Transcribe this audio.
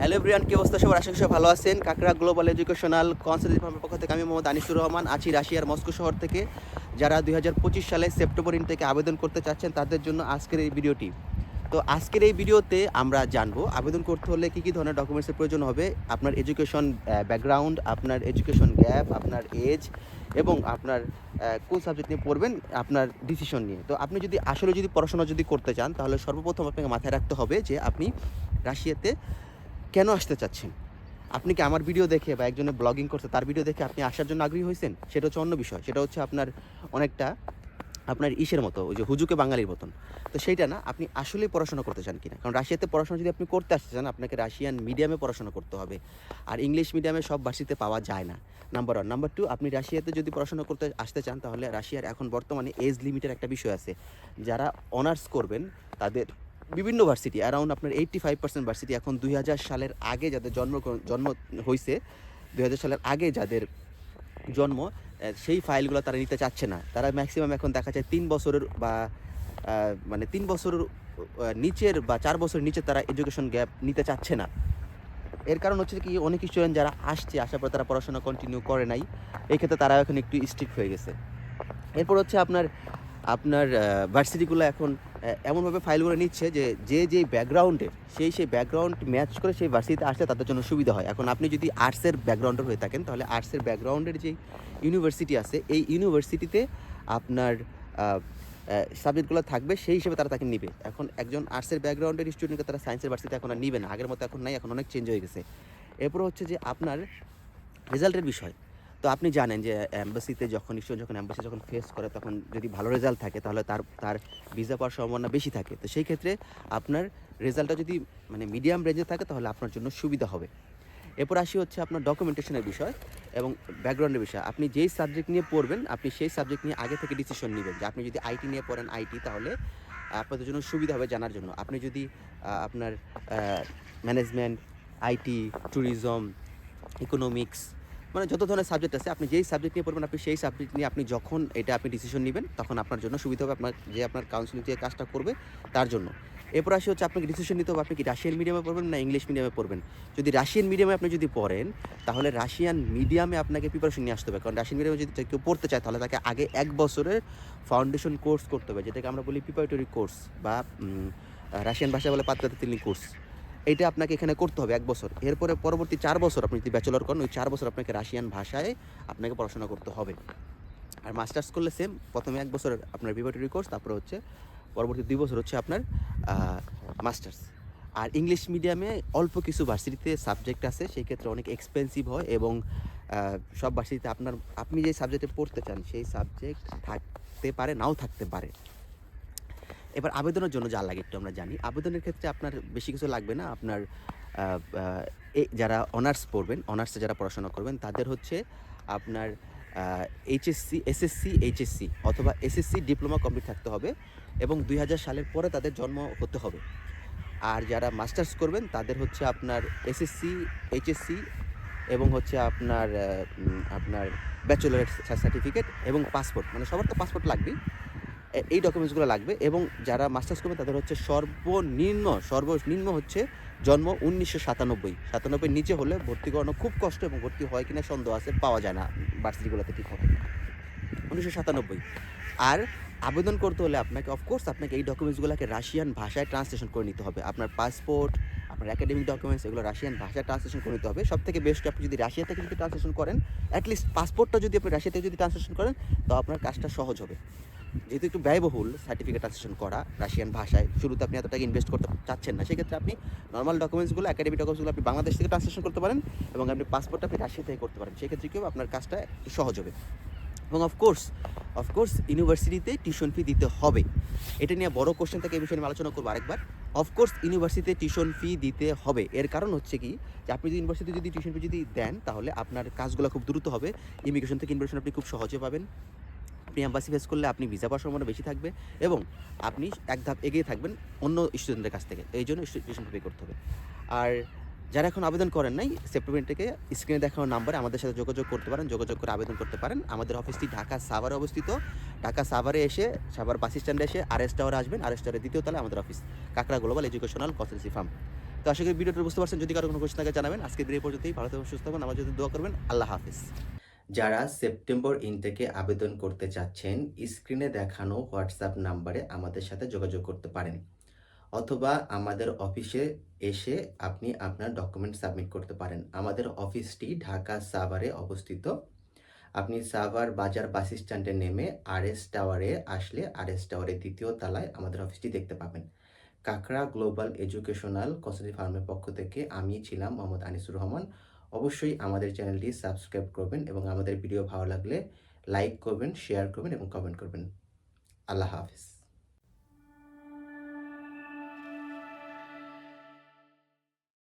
Hello Brian কি অবস্থা? সবার আশা করি ভালো আছেন। কাকড়া গ্লোবাল এডুকেশনাল কনসালটেন্সি ফার্মের পক্ষ থেকে আমি মোহাম্মদ আনিসুর রহমান আছি রাশিয়ার মস্কো শহর থেকে। যারা দুই হাজার পঁচিশ সালে সেপ্টেম্বর ইন থেকে আবেদন করতে চাচ্ছেন, তাদের জন্য আজকের এই ভিডিওটি। তো আজকের এই ভিডিওতে আমরা জানব, আবেদন করতে হলে কী কী ধরনের ডকুমেন্টসের প্রয়োজন হবে, আপনার এডুকেশন ব্যাকগ্রাউন্ড আপনার এডুকেশন গ্যাপ আপনার এজ এবং আপনার কোন সাবজেক্ট নিয়ে পড়বেন, আপনার ডিসিশন নিয়ে। তো আপনি যদি আসলে যদি পড়াশোনা যদি করতে চান, তাহলে সর্বপ্রথম আপনাকে মাথায় রাখতে হবে যে আপনি রাশিয়াতে কেন আসতে চাচ্ছেন? আপনি কি আমার ভিডিও দেখে বা একজনের ব্লগিং করছে, তার ভিডিও দেখে আপনি আসার জন্য আগ্রহী হয়েছেন? সেটা হচ্ছে অন্য বিষয়। সেটা হচ্ছে আপনার অনেকটা আপনার ইসের মতো, ওই যে হুজুকে বাঙালির মতন। তো সেইটা না, আপনি আসলেই পড়াশোনা করতে চান কিনা? কারণ রাশিয়াতে পড়াশোনা যদি আপনি করতে আসতে চান, আপনাকে রাশিয়ান মিডিয়ামে পড়াশোনা করতে হবে। আর ইংলিশ মিডিয়ামে সব ভার্সিতে পাওয়া যায় না। নাম্বার ওয়ান নাম্বার টু আপনি রাশিয়াতে যদি পড়াশোনা করতে আসতে চান, তাহলে রাশিয়ার এখন বর্তমানে এজ লিমিটের একটা বিষয় আছে। যারা অনার্স করবেন, তাদের বিভিন্ন ভার্সিটি অ্যারাউন্ড আপনার এইট্টি ফাইভ পার্সেন্ট ভার্সিটি এখন দুই হাজার সালের আগে যাদের জন্ম জন্ম হয়েছে দুই হাজার সালের আগে যাদের জন্ম সেই ফাইলগুলো তারা নিতে চাচ্ছে না। তারা ম্যাক্সিমাম এখন দেখা যায় তিন বছরের বা মানে তিন বছরের নিচের বা চার বছরের নিচে তারা এডুকেশন গ্যাপ নিতে চাচ্ছে না। এর কারণ হচ্ছে কি, অনেক স্টুডেন্ট যারা আসছে, আসার পর তারা পড়াশোনা কন্টিনিউ করে নাই, এই ক্ষেত্রে তারা এখন একটু স্ট্রিক্ট হয়ে গেছে। এরপর হচ্ছে আপনার আপনার ভার্সিটিগুলো এখন এমনভাবে ফাইলগুলো নিচ্ছে যে যে যে ব্যাকগ্রাউন্ডের সেই সেই ব্যাকগ্রাউন্ড ম্যাচ করে সেই ভার্সিটিতে আসলে তাদের জন্য সুবিধা হয়। এখন আপনি যদি আর্টসের ব্যাকগ্রাউন্ডের হয়ে থাকেন, তাহলে আর্টসের ব্যাকগ্রাউন্ডের যে ইউনিভার্সিটি আছে, এই ইউনিভার্সিটিতে আপনার সাবজেক্টগুলো থাকবে, সেই হিসেবে তারা তাকে নিবে। এখন একজন আর্টসের ব্যাকগ্রাউন্ডের স্টুডেন্টকে তারা সায়েন্সের ভার্সিটিতে এখন আর নিবে না। আগের মতো এখন নাই, এখন অনেক চেঞ্জ হয়ে গেছে। এরপর হচ্ছে যে আপনার রেজাল্টের বিষয়। তো আপনি জানেন যে অ্যাম্বাসিতে যখন স্টুডেন্ট যখন অ্যাম্বাসি যখন ফেস করে, তখন যদি ভালো রেজাল্ট থাকে, তাহলে তার তার ভিসা পাওয়ার সম্ভাবনা বেশি থাকে। তো সেই ক্ষেত্রে আপনার রেজাল্টটা যদি মানে মিডিয়াম রেঞ্জে থাকে, তাহলে আপনার জন্য সুবিধা হবে। এরপর আসি হচ্ছে আপনার ডকুমেন্টেশনের বিষয় এবং ব্যাকগ্রাউন্ডের বিষয়। আপনি যেই সাবজেক্ট নিয়ে পড়বেন, আপনি সেই সাবজেক্ট নিয়ে আগে থেকে ডিসিশন নেবেন যে, আপনি যদি আইটি নিয়ে পড়েন আইটি তাহলে আপনাদের জন্য সুবিধা হবে জানার জন্য। আপনি যদি আপনার ম্যানেজমেন্ট আইটি ট্যুরিজম ইকোনমিক্স মানে যত ধরনের সাবজেক্ট আছে, আপনি যেই সাবজেক্ট নিয়ে পড়বেন, আপনি সেই সাবজেক্ট নিয়ে আপনি যখন এটা আপনি ডিসিশন নেবেন, তখন আপনার জন্য সুবিধা হবে আপনার, যে আপনার কাউন্সিলিং যে কাজটা করবে, তার জন্য। এরপর আসি হচ্ছে আপনাকে ডিসিশন নিতে হবে, আপনি কি রাশিয়ান মিডিয়ামে পড়বেন না ইংলিশ মিডিয়ামে পড়বেন? যদি রাশিয়ান মিডিয়ামে আপনি যদি পড়েন, তাহলে রাশিয়ান মিডিয়ামে আপনাকে প্রিপারেশন নিয়ে আসতে হবে। কারণ রাশিয়ান মিডিয়ামে যদি কেউ পড়তে চায়, তাহলে তাকে আগে এক বছরের ফাউন্ডেশন কোর্স করতে হবে, যেটাকে আমরা বলি প্রিপারেটরি কোর্স বা রাশিয়ান ভাষায় বলে পাত্রাতিলি কোর্স এইটা আপনাকে এখানে করতে হবে এক বছর। এরপরে পরবর্তী চার বছর আপনি যদি ব্যাচেলর করেন, ওই চার বছর আপনাকে রাশিয়ান ভাষায় আপনাকে পড়াশোনা করতে হবে। আর মাস্টার্স করলে সেম প্রথমে এক বছর আপনার প্রিপারেটরি কোর্স তারপরে হচ্ছে পরবর্তী দুই বছর হচ্ছে আপনার মাস্টার্স আর ইংলিশ মিডিয়ামে অল্প কিছু ভার্সিটিতে সাবজেক্ট আছে, সেই ক্ষেত্রে অনেক এক্সপেন্সিভ হয় এবং সব ভার্সিটিতে আপনার, আপনি যে সাবজেক্টে পড়তে চান, সেই সাবজেক্ট থাকতে পারে, নাও থাকতে পারে। এবার আবেদনের জন্য যা লাগে একটু আমরা জানি। আবেদনের ক্ষেত্রে আপনার বেশি কিছু লাগবে না। আপনার যারা অনার্স পড়বেন, অনার্সে যারা পড়াশোনা করবেন, তাদের হচ্ছে আপনার এইচএসসি, এসএসসি, এইচএসসি অথবা এসএসসি ডিপ্লোমা কমপ্লিট থাকতে হবে এবং দুই হাজার সালের পরে তাদের জন্ম হতে হবে। আর যারা মাস্টার্স করবেন, তাদের হচ্ছে আপনার এসএসসি, এইচএসসি এবং হচ্ছে আপনার আপনার ব্যাচেলরের সার্টিফিকেট এবং পাসপোর্ট। মানে সবার তো পাসপোর্ট লাগবেই। এই ডকুমেন্টসগুলো লাগবে এবং যারা মাস্টার্স করবে তাদের হচ্ছে সর্বনিম্ন সর্বনিম্ন হচ্ছে জন্ম উনিশশো সাতানব্বই। সাতানব্বই নিচে হলে ভর্তি করানো খুব কষ্ট এবং ভর্তি হয় কিনা সন্দেহ আছে, পাওয়া যায় না ভার্সিটিগুলোতে ঠিক হবে উনিশশো সাতানব্বই। আর আবেদন করতে হলে আপনাকে অফকোর্স আপনাকে এই ডকুমেন্টসগুলোকে রাশিয়ান ভাষায় ট্রান্সলেশন করে নিতে হবে। আপনার পাসপোর্ট আপনার একাডেমিক ডকুমেন্টস এগুলো রাশিয়ান ভাষায় ট্রান্সলেশন করে নিতে হবে। সব থেকে বেস্ট আপনি যদি রাশিয়া থেকে যদি ট্রান্সলেশন করেন অ্যাটলিস্ট পাসপোর্টটা যদি আপনি রাশিয়া থেকে যদি ট্রান্সলেশন করেন, তো আপনার কাজটা সহজ হবে। যেহেতু একটু ব্যয়বহুল সার্টিফিকেট ট্রান্সলেশন করা রাশিয়ান ভাষায়, শুরুতে আপনি এত টাকা ইনভেস্ট করতে চাচ্ছেন না। সেক্ষেত্রে আপনি নর্মাল ডকুমেন্টসগুলো একাডেমিক ডকুমেন্টসগুলো আপনি বাংলাদেশ থেকে ট্রান্সলেশন করতে পারেন এবং আপনি পাসপোর্টটা আপনি রাশিয়া থেকে করতে পারেন। সেক্ষেত্রে কেউ আপনার কাজটা একটু সহজ হবে। এবং অফকোর্স অফকোর্স ইউনিভার্সিটিতে টিউশন ফি দিতে হবে। এটা নিয়ে বড় কোশ্চেন থেকে, এই বিষয়ে আমি আলোচনা করব আরেকবার। অফকোর্স ইউনিভার্সিটিতে টিউশন ফি দিতে হবে। এর কারণ হচ্ছে কি? যে আপনি যদি ইউনিভার্সিটি যদি টিউশন ফি যদি দেন, তাহলে আপনার কাজগুলো খুব দ্রুত হবে। ইমিগ্রেশন থেকে ইনভেশন আপনি খুব সহজে পাবেন। আপনি অ্যাম্বাসি ফেস করলে আপনি ভিসা পাওয়ার সম্ভাবনা বেশি থাকবে এবং আপনি এক ধাপ এগিয়ে থাকবেন অন্য স্টুডেন্টদের কাছ থেকে। এই জন্য টিউশন পে করতে হবে। আর যারা এখন আবেদন করেন নাই সেপ্টেম্বর থেকে স্ক্রিনে দেখানো নাম্বারে আমাদের সাথে যোগাযোগ করতে পারেন, যোগাযোগ করে আবেদন করতে পারেন। আমাদের অফিসটি ঢাকা সাভারে অবস্থিত। ঢাকা সাভারে এসে, সাভার বাস স্ট্যান্ডে এসে আর এস টাওয়ারে আসবেন। আর এস টাওয়ারের দ্বিতীয় তলায় আমাদের অফিস কাকড়া গ্লোবাল এডুকেশনাল কনসালটেন্সি ফার্ম তো আশা করি ভিডিওটা বুঝতে পারছেন। যদি কারও কোনো কোশ্চেন থাকে জানাবেন। আজকে ভিডিও পর্যন্তই। ভালো থাকবেন, সুস্থ থাকবেন। আমার যদি দোয়া করবেন। আল্লাহ হাফিজ। যারা সেপ্টেম্বর ইনটেকে আবেদন করতে চাচ্ছেন স্ক্রিনে দেখানো হোয়াটসঅ্যাপ নাম্বারে আমাদের সাথে যোগাযোগ করতে পারেন। অথবা আমাদের অফিসে এসে আপনি আপনার ডকুমেন্ট সাবমিট করতে পারেন। আমাদের অফিসটি ঢাকা সাভারে অবস্থিত। আপনি সাভার বাজার বাস স্ট্যান্ডে নেমে আরএস টাওয়ারে আসলে আরএস টাওয়ারের দ্বিতীয় তলায় আমাদের অফিসটি দেখতে পাবেন। কাকড়া গ্লোবাল এডুকেশনাল কসমেটিক ফার্মের পক্ষ থেকে আমি ছিলাম মোহাম্মদ আনিসুর রহমান। অবশ্যই আমাদের চ্যানেলটি সাবস্ক্রাইব করবেন এবং আমাদের ভিডিও ভালো লাগলে লাইক করবেন শেয়ার করবেন এবং কমেন্ট করবেন। আল্লাহ হাফিজ।